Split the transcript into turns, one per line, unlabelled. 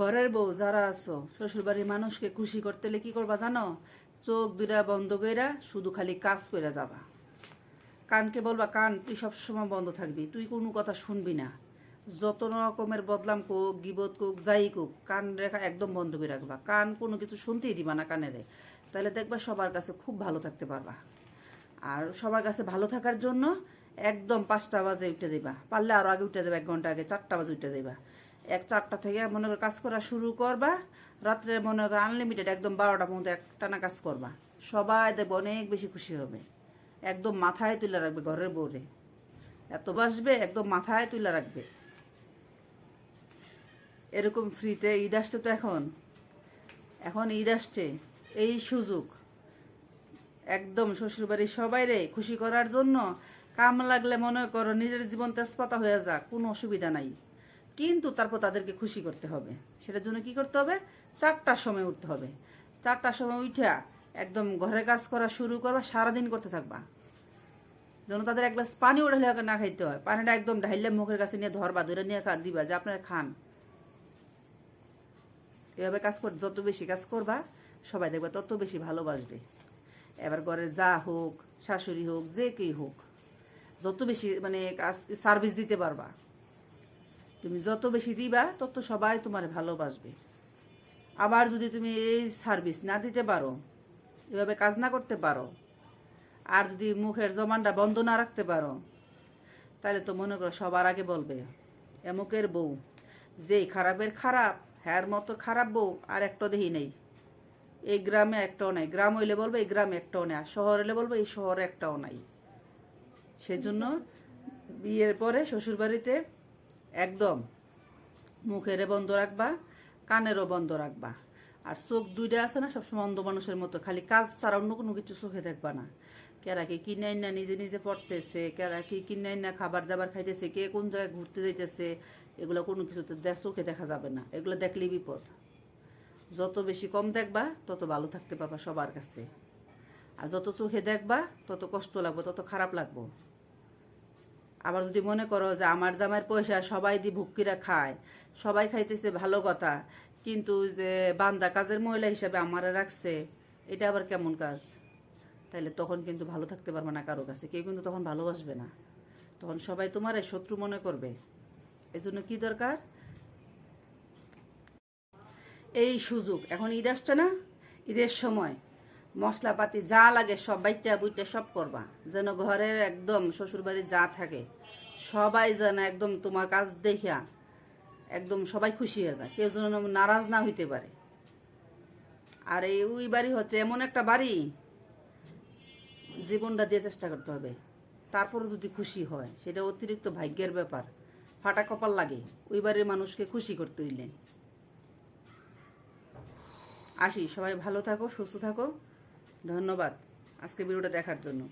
ঘরের বউ যারা আছো, শ্বশুরবাড়ির মানুষকে খুশি করতে হলে কি করবা জানো? চোখ দুইটা বন্ধ কইরা শুধু খালি কাজ কইরা যাবা। কানকে বলবা, কান, তুই সবসময় বন্ধ থাকবি, তুই কোনো কথা শুনবি না। যত রকমের বদলাম কোক, গিবত কোক, যাই কোক, কান রেখা একদম বন্ধ করে রাখবা। কান কোনো কিছু শুনতেই দিবা না কানেরে। তাহলে দেখবা সবার কাছে খুব ভালো থাকতে পারবা। আর সবার কাছে ভালো থাকার জন্য একদম পাঁচটা বাজে উঠে যাবা পারলে আরও আগে উঠে যাবে এক ঘণ্টা আগে, চারটা বাজে উঠে যাবা এক চারটা থেকে মনে করে কাজ করা শুরু করবা। রাত্রে মনে করো আনলিমিটেড একদম বারোটা পর্যন্ত একটানা কাজ করবা। সবাই দেখবে অনেক বেশি খুশি হবে। একদম মাথায় তুলে রাখবে ঘরের বউরে। এত বাসবে, একদম মাথায় তুলে রাখবে। এরকম ফ্রিতে ঈদ আসছে তো এখন? এখন ঈদ আসছে। এই সুযোগ। একদম শ্বশুরবাড়ির সবাই রে খুশি করার জন্য কাম লাগলে মনে করো নিজের জীবন তেজপাতা হয়ে যাক, কোনো অসুবিধা নাই। কিন্তু তারপর তাদেরকে খুশি করতে হবে। সেটার জন্য কি করতে হবে? চারটার সময় উঠতে হবে। চারটার সময় উঠা একদম ঘরের কাজ করা শুরু করবা, সারাদিন করতে থাকবা। যেন তাদের এক গ্লাস পানি উঠালে না খাইতে হয়। পানিটা একদম ঢাইলে মুখের কাছে নিয়ে ধরবা ধরে নিয়ে দিবা যে আপনারা খান। এভাবে কাজ কর যত বেশি কাজ করবা, সবাই দেখবা তত বেশি ভালোবাসবে। এবার ঘরে যা হোক, শাশুড়ি হোক, যে কেই হোক, যত বেশি মানে কাজ সার্ভিস দিতে পারবা। তুমি যত বেশি দিবা, তত সবাই তোমার ভালোবাসবে। আবার যদি তুমি এই সার্ভিস না দিতে পারো, এভাবে কাজ না করতে পারো, আর যদি মুখের জমানটা বন্ধ না রাখতে পারো, তাহলে তো মনে করো সবার আগে বলবে, এমুকের বউ, যেই খারাপের খারাপ, হ্যার মতো খারাপ বউ, আর একটা দেহি নেই। এই গ্রামে একটাও নাই। গ্রাম হইলে বলব, এই গ্রামে একটাও নেই। আর শহর হইলে বলব, এই শহরে একটাও নাই। সেজন্য বিয়ের পরে শ্বশুরবাড়িতে একদম। মুখের বন্ধ রাখবা, কানেরও বন্ধ রাখবা। আর চোখ দুইটা আছে না, সবসময় অন্ধ মানুষের মতো, খালি কাজ ছাড়া অন্য কোনো কিছু চোখে দেখবা না। কেরা কি কিনাই না নিজে নিজে পড়তেছে কেরা কি কিনাই না খাবার দাবার খাইতেছে, কে কোন জায়গায় ঘুরতে যাইতেছে, এগুলো কোনো কিছুতে চোখে দেখা যাবে না। এগুলো দেখলেই বিপদ। যত বেশি কম দেখবা, তত ভালো থাকতে পারবা সবার কাছে। আর যত চোখে দেখবা, তত কষ্ট লাগবে, তত খারাপ লাগবো। আবার যদি মনে করো যে আমার জামাইয়ের পয়সা সবাই দি ভুক্কিরা খায়, সবাই খাইতেছে ভালো কথা, কিন্তু যে বান্দা কাজের মহিলা হিসাবে আমারা রাখছে, এটা আবার কেমন কাজ? তাইলে তখন কিন্তু ভালো থাকতে পারবে না কারও কাছে, কেউ কিন্তু তখন ভালোবাসবে না। তখন সবাই তোমার শত্রু মনে করবে। এজন্য কি দরকার? এই সুযোগ। এখন ঈদ আসছে না? ঈদের সময় মশলাপাতি যা লাগে সব বাইটা বুইটা সব করবা, যেন ঘরের একদম শ্বশুরবাড়ি যা থাকে। সবাই যেন একদম তোমার কাজ দেখিয়া একদম সবাই খুশি হয়ে যায়। কেউ যেন নারাজ না হইতে পারে। আর এই ওই বাড়ি হচ্ছে এমন একটা বাড়ি, জীবনটা দিয়ে চেষ্টা করতে হবে। তারপরে যদি খুশি হয়, সেটা অতিরিক্ত ভাগ্যের ব্যাপার। ফাটা কপাল লাগে, ওই বাড়ির মানুষকে খুশি করতে হইলে। আসি, সবাই ভালো থাকো, সুস্থ থাকো। ধন্যবাদ আজকে ভিডিওটা দেখার জন্য।